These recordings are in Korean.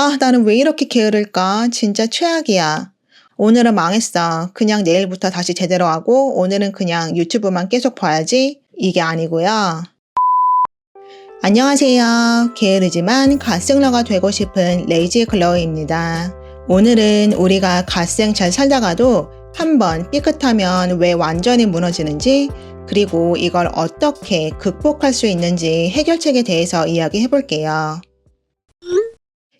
아, 나는 왜 이렇게 게으를까? 진짜 최악이야. 오늘은 망했어. 그냥 내일부터 다시 제대로 하고 오늘은 그냥 유튜브만 계속 봐야지. 이게 아니고요. 안녕하세요. 게으르지만 갓생러가 되고 싶은 레이지 클로우입니다. 오늘은 우리가 갓생 잘 살다가도 한번 삐끗하면 왜 완전히 무너지는지 그리고 이걸 어떻게 극복할 수 있는지 해결책에 대해서 이야기해 볼게요.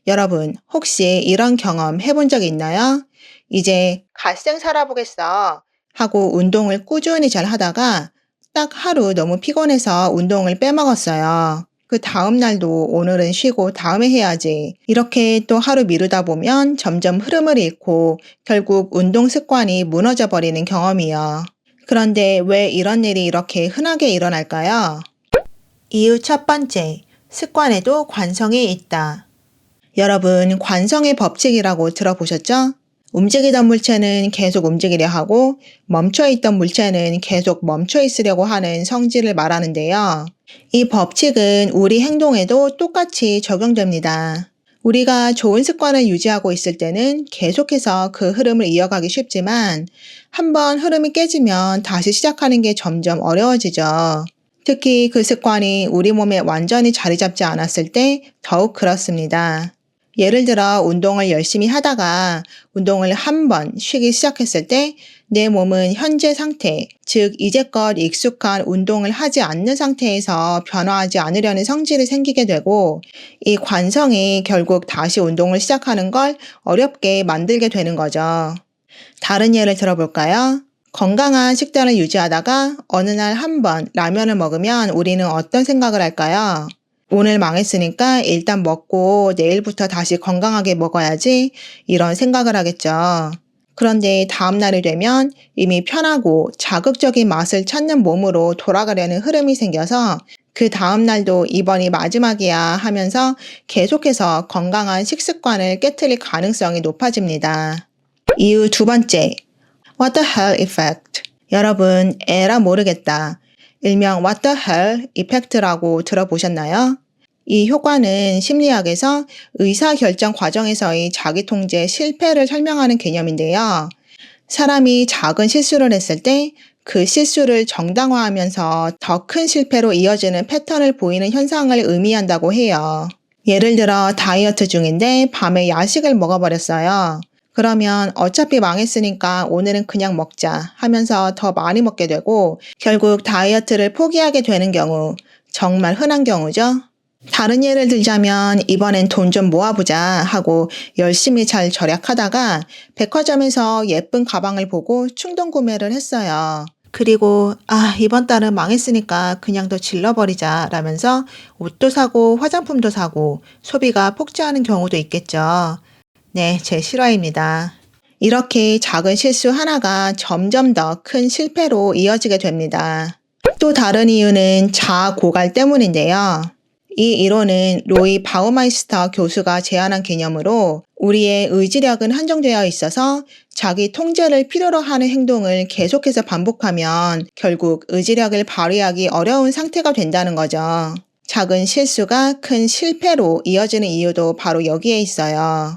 여러분, 혹시 이런 경험 해본 적 있나요? 이제 갓생 살아보겠어 하고 운동을 꾸준히 잘 하다가 딱 하루 너무 피곤해서 운동을 빼먹었어요. 그 다음 날도 오늘은 쉬고 다음에 해야지. 이렇게 또 하루 미루다 보면 점점 흐름을 잃고 결국 운동 습관이 무너져 버리는 경험이요. 그런데 왜 이런 일이 이렇게 흔하게 일어날까요? 이유 첫 번째, 습관에도 관성이 있다. 여러분, 관성의 법칙이라고 들어보셨죠? 움직이던 물체는 계속 움직이려 하고 멈춰있던 물체는 계속 멈춰 있으려고 하는 성질을 말하는데요. 이 법칙은 우리 행동에도 똑같이 적용됩니다. 우리가 좋은 습관을 유지하고 있을 때는 계속해서 그 흐름을 이어가기 쉽지만 한번 흐름이 깨지면 다시 시작하는 게 점점 어려워지죠. 특히 그 습관이 우리 몸에 완전히 자리 잡지 않았을 때 더욱 그렇습니다. 예를 들어 운동을 열심히 하다가 운동을 한 번 쉬기 시작했을 때 내 몸은 현재 상태, 즉 이제껏 익숙한 운동을 하지 않는 상태에서 변화하지 않으려는 성질이 생기게 되고 이 관성이 결국 다시 운동을 시작하는 걸 어렵게 만들게 되는 거죠. 다른 예를 들어볼까요? 건강한 식단을 유지하다가 어느 날 한 번 라면을 먹으면 우리는 어떤 생각을 할까요? 오늘 망했으니까 일단 먹고 내일부터 다시 건강하게 먹어야지 이런 생각을 하겠죠. 그런데 다음날이 되면 이미 편하고 자극적인 맛을 찾는 몸으로 돌아가려는 흐름이 생겨서 그 다음날도 이번이 마지막이야 하면서 계속해서 건강한 식습관을 깨뜨릴 가능성이 높아집니다. 이유 두 번째, What the hell effect. 여러분, 에라 모르겠다. 일명 What the hell 이펙트라고 들어보셨나요? 이 효과는 심리학에서 의사결정 과정에서의 자기 통제 실패를 설명하는 개념인데요. 사람이 작은 실수를 했을 때 그 실수를 정당화하면서 더 큰 실패로 이어지는 패턴을 보이는 현상을 의미한다고 해요. 예를 들어 다이어트 중인데 밤에 야식을 먹어버렸어요. 그러면 어차피 망했으니까 오늘은 그냥 먹자 하면서 더 많이 먹게 되고 결국 다이어트를 포기하게 되는 경우 정말 흔한 경우죠. 다른 예를 들자면 이번엔 돈 좀 모아보자 하고 열심히 잘 절약하다가 백화점에서 예쁜 가방을 보고 충동 구매를 했어요. 그리고 아 이번 달은 망했으니까 그냥 더 질러버리자 라면서 옷도 사고 화장품도 사고 소비가 폭주하는 경우도 있겠죠. 네, 제 실화입니다. 이렇게 작은 실수 하나가 점점 더 큰 실패로 이어지게 됩니다. 또 다른 이유는 자아 고갈 때문인데요. 이 이론은 로이 바우마이스터 교수가 제안한 개념으로 우리의 의지력은 한정되어 있어서 자기 통제를 필요로 하는 행동을 계속해서 반복하면 결국 의지력을 발휘하기 어려운 상태가 된다는 거죠. 작은 실수가 큰 실패로 이어지는 이유도 바로 여기에 있어요.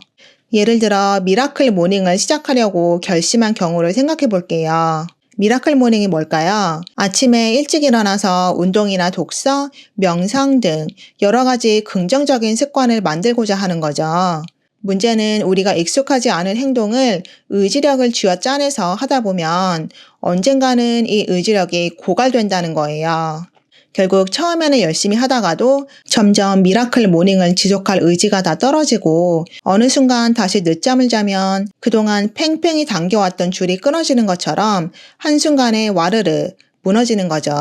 예를 들어 미라클 모닝을 시작하려고 결심한 경우를 생각해 볼게요. 미라클 모닝이 뭘까요? 아침에 일찍 일어나서 운동이나 독서, 명상 등 여러 가지 긍정적인 습관을 만들고자 하는 거죠. 문제는 우리가 익숙하지 않은 행동을 의지력을 쥐어 짜내서 하다 보면 언젠가는 이 의지력이 고갈된다는 거예요. 결국 처음에는 열심히 하다가도 점점 미라클 모닝을 지속할 의지가 다 떨어지고 어느 순간 다시 늦잠을 자면 그동안 팽팽히 당겨왔던 줄이 끊어지는 것처럼 한순간에 와르르 무너지는 거죠.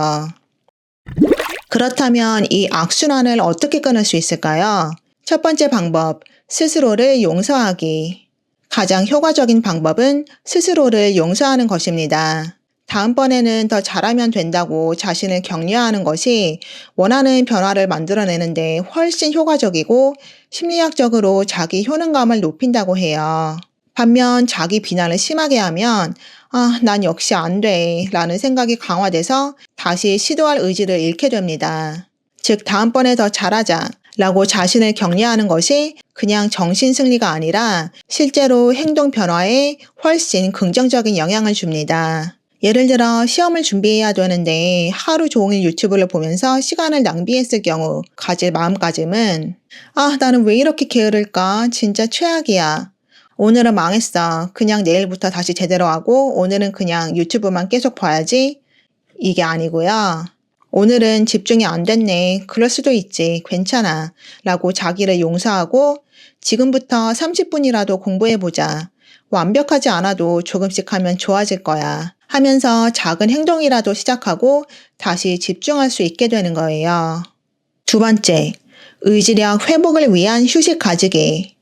그렇다면 이 악순환을 어떻게 끊을 수 있을까요? 첫 번째 방법, 스스로를 용서하기. 가장 효과적인 방법은 스스로를 용서하는 것입니다. 다음번에는 더 잘하면 된다고 자신을 격려하는 것이 원하는 변화를 만들어내는데 훨씬 효과적이고 심리학적으로 자기 효능감을 높인다고 해요. 반면 자기 비난을 심하게 하면 아, 난 역시 안 돼. 라는 생각이 강화돼서 다시 시도할 의지를 잃게 됩니다. 즉, 다음번에 더 잘하자. 라고 자신을 격려하는 것이 그냥 정신 승리가 아니라 실제로 행동 변화에 훨씬 긍정적인 영향을 줍니다. 예를 들어 시험을 준비해야 되는데 하루 종일 유튜브를 보면서 시간을 낭비했을 경우 가질 마음가짐은 아, 나는 왜 이렇게 게으를까? 진짜 최악이야. 오늘은 망했어. 그냥 내일부터 다시 제대로 하고 오늘은 그냥 유튜브만 계속 봐야지. 이게 아니고요. 오늘은 집중이 안 됐네. 그럴 수도 있지. 괜찮아. 라고 자기를 용서하고 지금부터 30분이라도 공부해보자. 완벽하지 않아도 조금씩 하면 좋아질 거야. 하면서 작은 행동이라도 시작하고 다시 집중할 수 있게 되는 거예요. 두 번째, 의지력 회복을 위한 휴식 가지기.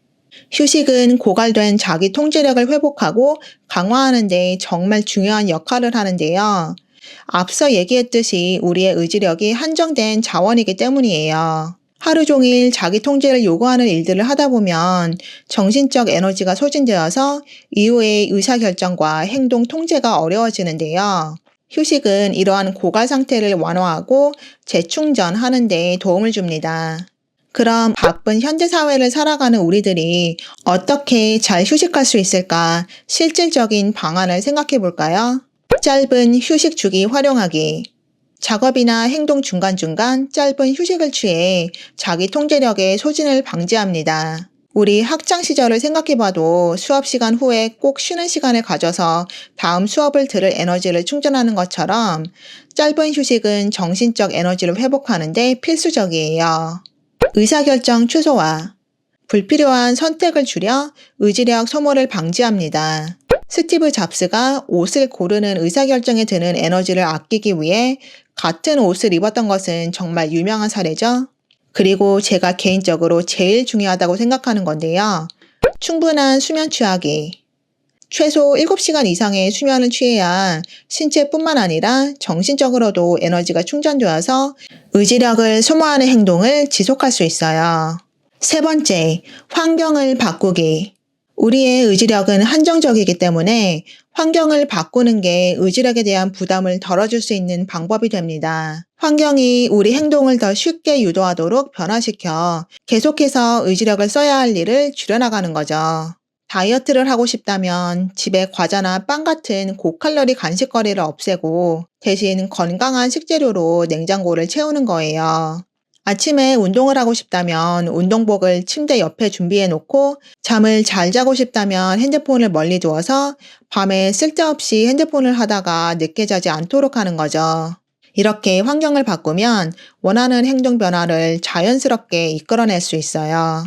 휴식은 고갈된 자기 통제력을 회복하고 강화하는 데 정말 중요한 역할을 하는데요. 앞서 얘기했듯이 우리의 의지력이 한정된 자원이기 때문이에요. 하루 종일 자기 통제를 요구하는 일들을 하다 보면 정신적 에너지가 소진되어서 이후의 의사결정과 행동 통제가 어려워지는데요. 휴식은 이러한 고갈 상태를 완화하고 재충전하는 데 도움을 줍니다. 그럼 바쁜 현대 사회를 살아가는 우리들이 어떻게 잘 휴식할 수 있을까 실질적인 방안을 생각해 볼까요? 짧은 휴식 주기 활용하기. 작업이나 행동 중간중간 짧은 휴식을 취해 자기 통제력의 소진을 방지합니다. 우리 학창 시절을 생각해봐도 수업 시간 후에 꼭 쉬는 시간을 가져서 다음 수업을 들을 에너지를 충전하는 것처럼 짧은 휴식은 정신적 에너지를 회복하는데 필수적이에요. 의사결정 최소화. 불필요한 선택을 줄여 의지력 소모를 방지합니다. 스티브 잡스가 옷을 고르는 의사결정에 드는 에너지를 아끼기 위해 같은 옷을 입었던 것은 정말 유명한 사례죠. 그리고 제가 개인적으로 제일 중요하다고 생각하는 건데요. 충분한 수면 취하기. 최소 7시간 이상의 수면을 취해야 신체뿐만 아니라 정신적으로도 에너지가 충전되어서 의지력을 소모하는 행동을 지속할 수 있어요. 세 번째, 환경을 바꾸기. 우리의 의지력은 한정적이기 때문에 환경을 바꾸는 게 의지력에 대한 부담을 덜어줄 수 있는 방법이 됩니다. 환경이 우리 행동을 더 쉽게 유도하도록 변화시켜 계속해서 의지력을 써야 할 일을 줄여나가는 거죠. 다이어트를 하고 싶다면 집에 과자나 빵 같은 고칼로리 간식거리를 없애고 대신 건강한 식재료로 냉장고를 채우는 거예요. 아침에 운동을 하고 싶다면 운동복을 침대 옆에 준비해 놓고 잠을 잘 자고 싶다면 핸드폰을 멀리 두어서 밤에 쓸데없이 핸드폰을 하다가 늦게 자지 않도록 하는 거죠. 이렇게 환경을 바꾸면 원하는 행동 변화를 자연스럽게 이끌어낼 수 있어요.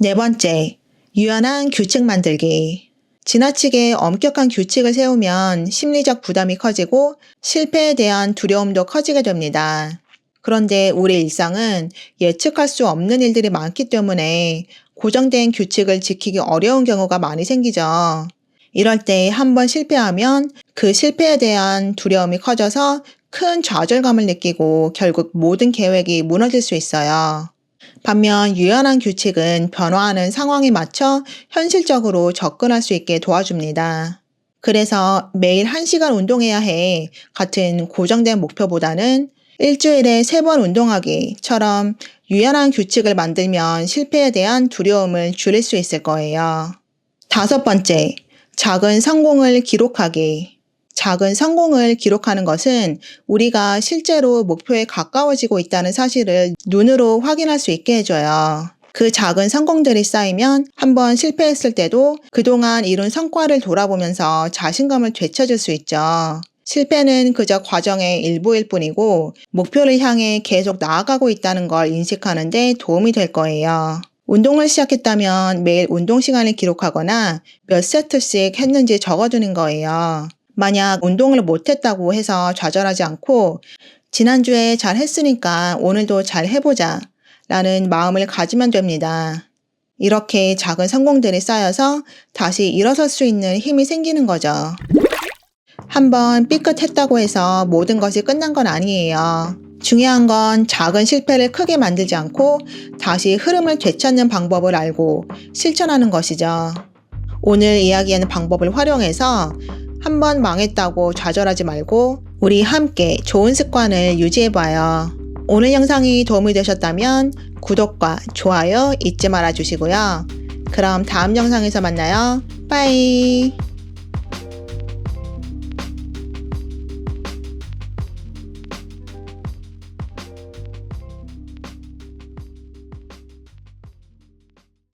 네 번째, 유연한 규칙 만들기. 지나치게 엄격한 규칙을 세우면 심리적 부담이 커지고 실패에 대한 두려움도 커지게 됩니다. 그런데 우리 일상은 예측할 수 없는 일들이 많기 때문에 고정된 규칙을 지키기 어려운 경우가 많이 생기죠. 이럴 때 한번 실패하면 그 실패에 대한 두려움이 커져서 큰 좌절감을 느끼고 결국 모든 계획이 무너질 수 있어요. 반면 유연한 규칙은 변화하는 상황에 맞춰 현실적으로 접근할 수 있게 도와줍니다. 그래서 매일 1시간 운동해야 해 같은 고정된 목표보다는 일주일에 세 번 운동하기처럼 유연한 규칙을 만들면 실패에 대한 두려움을 줄일 수 있을 거예요. 다섯 번째, 작은 성공을 기록하기. 작은 성공을 기록하는 것은 우리가 실제로 목표에 가까워지고 있다는 사실을 눈으로 확인할 수 있게 해줘요. 그 작은 성공들이 쌓이면 한번 실패했을 때도 그동안 이룬 성과를 돌아보면서 자신감을 되찾을 수 있죠. 실패는 그저 과정의 일부일 뿐이고 목표를 향해 계속 나아가고 있다는 걸 인식하는 데 도움이 될 거예요. 운동을 시작했다면 매일 운동 시간을 기록하거나 몇 세트씩 했는지 적어두는 거예요. 만약 운동을 못했다고 해서 좌절하지 않고 지난주에 잘 했으니까 오늘도 잘 해보자 라는 마음을 가지면 됩니다. 이렇게 작은 성공들이 쌓여서 다시 일어설 수 있는 힘이 생기는 거죠. 한번 삐끗했다고 해서 모든 것이 끝난 건 아니에요. 중요한 건 작은 실패를 크게 만들지 않고 다시 흐름을 되찾는 방법을 알고 실천하는 것이죠. 오늘 이야기하는 방법을 활용해서 한번 망했다고 좌절하지 말고 우리 함께 좋은 습관을 유지해봐요. 오늘 영상이 도움이 되셨다면 구독과 좋아요 잊지 말아 주시고요. 그럼 다음 영상에서 만나요. 빠이.